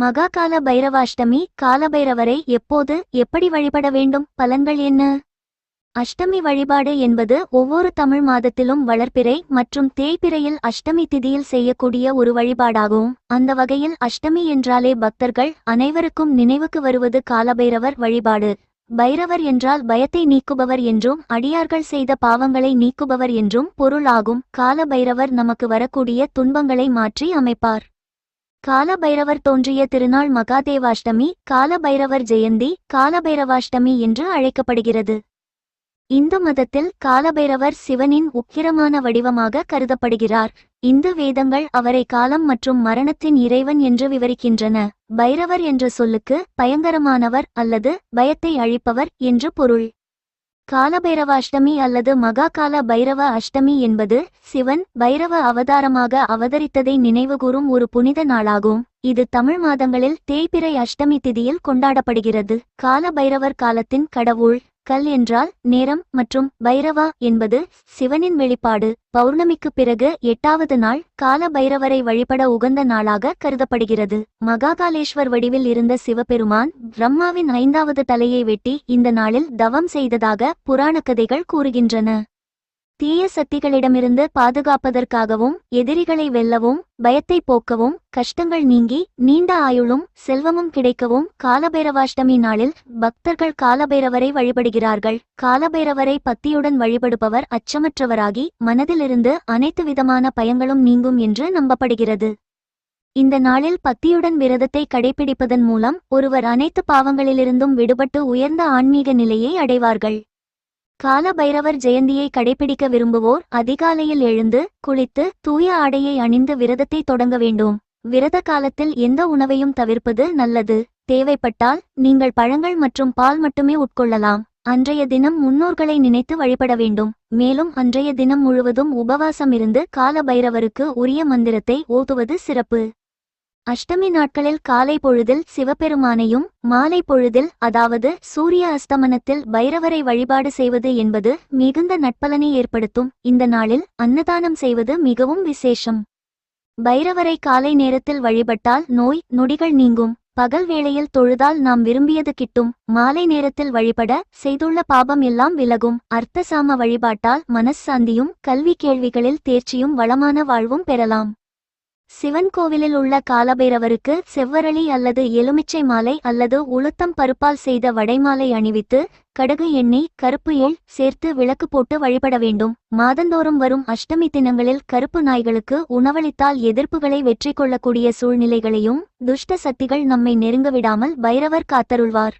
மகாகால பைரவாஷ்டமி காலபைரவரை எப்போது எப்படி வழிபட வேண்டும் பலன்கள் என்ன? அஷ்டமி வழிபாடு என்பது ஒவ்வொரு தமிழ் மாதத்திலும் வளர்ப்பிறை மற்றும் தேய்பிறையில் அஷ்டமி திதியில் செய்யக்கூடிய ஒரு வழிபாடாகும். அந்த வகையில் அஷ்டமி என்றாலே பக்தர்கள் அனைவருக்கும் நினைவுக்கு வருவது காலபைரவர் வழிபாடு. பைரவர் என்றால் பயத்தை நீக்குபவர் என்றும் அடியார்கள் செய்த பாவங்களை நீக்குபவர் என்றும் பொருள் ஆகும் கால பைரவர் நமக்கு வரக்கூடிய துன்பங்களை மாற்றி அமைப்பார். காலபைரவர் தோன்றிய திருநாள் மகாதேவாஷ்டமி காலபைரவர் ஜெயந்தி காலபைரவாஷ்டமி என்று அழைக்கப்படுகிறது. இந்து மதத்தில் காலபைரவர் சிவனின் உக்கிரமான வடிவமாக கருதப்படுகிறார். இந்து வேதங்கள் அவரை காலம் மற்றும் மரணத்தின் இறைவன் என்று விவரிக்கின்றன. பைரவர் என்ற சொல்லுக்கு பயங்கரமானவர் அல்லது பயத்தை அழிப்பவர் என்று பொருள். காலபைரவ அல்லது மகாகால பைரவ அஷ்டமி என்பது சிவன் பைரவ அவதாரமாக அவதரித்ததை நினைவுகூரும் ஒரு புனித நாளாகும். இது தமிழ் மாதங்களில் தேய்பிறை அஷ்டமி திதியில் கொண்டாடப்படுகிறது. கால பைரவர் காலத்தின் கடவுள் கல் என்றால் நேரம் மற்றும் பைரவா என்பது சிவனின் வெளிப்பாடு. பௌர்ணமிக்கு பிறகு எட்டாவது நாள் கால பைரவரை வழிபட உகந்த நாளாக கருதப்படுகிறது. மகாகாலேஸ்வர் வடிவில் இருந்த சிவபெருமான் பிரம்மாவின் ஐந்தாவது தலையை வெட்டி இந்த நாளில் தவம் செய்ததாக புராண கதைகள் கூறுகின்றன. தீய சக்திகளிடமிருந்து பாதுகாப்பதற்காகவும் எதிரிகளை வெல்லவும் பயத்தை போக்கவும் கஷ்டங்கள் நீங்கி நீண்ட ஆயுளும் செல்வமும் கிடைக்கவும் காலபைரவாஷ்டமி நாளில் பக்தர்கள் காலபைரவரை வழிபடுகிறார்கள். காலபைரவரை பத்தியுடன் வழிபடுபவர் அச்சமற்றவராகி மனதிலிருந்து அனைத்து விதமான பயங்களும் நீங்கும் என்று நம்பப்படுகிறது. இந்த நாளில் பத்தியுடன் விரதத்தை கடைபிடிப்பதன் மூலம் ஒருவர் அனைத்து பாவங்களிலிருந்தும் விடுபட்டு உயர்ந்த ஆன்மீக நிலையை அடைவார்கள். கால பைரவர் ஜெயந்தியை கடைபிடிக்க விரும்புவோர் அதிகாலையில் எழுந்து குளித்து தூய ஆடையை அணிந்து விரதத்தை தொடங்க வேண்டும். விரத காலத்தில் எந்த உணவையும் தவிர்ப்பது நல்லது. தேவைப்பட்டால் நீங்கள் பழங்கள் மற்றும் பால் மட்டுமே உட்கொள்ளலாம். அன்றைய தினம் முன்னோர்களை நினைத்து வழிபட வேண்டும். மேலும் அன்றைய தினம் முழுவதும் உபவாசம் இருந்து கால பைரவருக்கு உரிய மந்திரத்தை ஓதுவது சிறப்பு. அஷ்டமி நாட்களில் காலை பொழுதில் சிவபெருமானையும் மாலை பொழுதில் அதாவது சூரிய அஸ்தமனத்தில் பைரவரை வழிபாடு செய்வது என்பது மிகுந்த நட்பலனை ஏற்படுத்தும். இந்த நாளில் அன்னதானம் செய்வது மிகவும் விசேஷம். பைரவரை காலை நேரத்தில் வழிபட்டால் நோய் நொடிகள் நீங்கும். பகல் வேளையில் தொழுதால் நாம் விரும்பியது கிட்டும். மாலை நேரத்தில் வழிபட செய்துள்ள பாபம் எல்லாம் விலகும். அர்த்தசாம வழிபாட்டால் மனசாந்தியும் கல்வி கேள்விகளில் தேர்ச்சியும் வளமான வாழ்வும் பெறலாம். சிவன் கோவிலில் உள்ள காலபைரவருக்கு செவ்வரளி அல்லது எலுமிச்சை மாலை அல்லது உளுத்தம் பருப்பால் செய்த வடைமாலை அணிவித்து கடுகு எண்ணெய் கருப்பு எள் சேர்த்து விளக்கு போட்டு வழிபட வேண்டும். மாதந்தோறும் வரும் அஷ்டமி தினங்களில் கருப்பு நாய்களுக்கு உணவளித்தால் எதிர்ப்புகளை வெற்றி கொள்ளக்கூடிய சூழ்நிலைகளையும் துஷ்ட சக்திகள் நம்மை நெருங்க விடாமல் பைரவர் காத்தருள்வார்.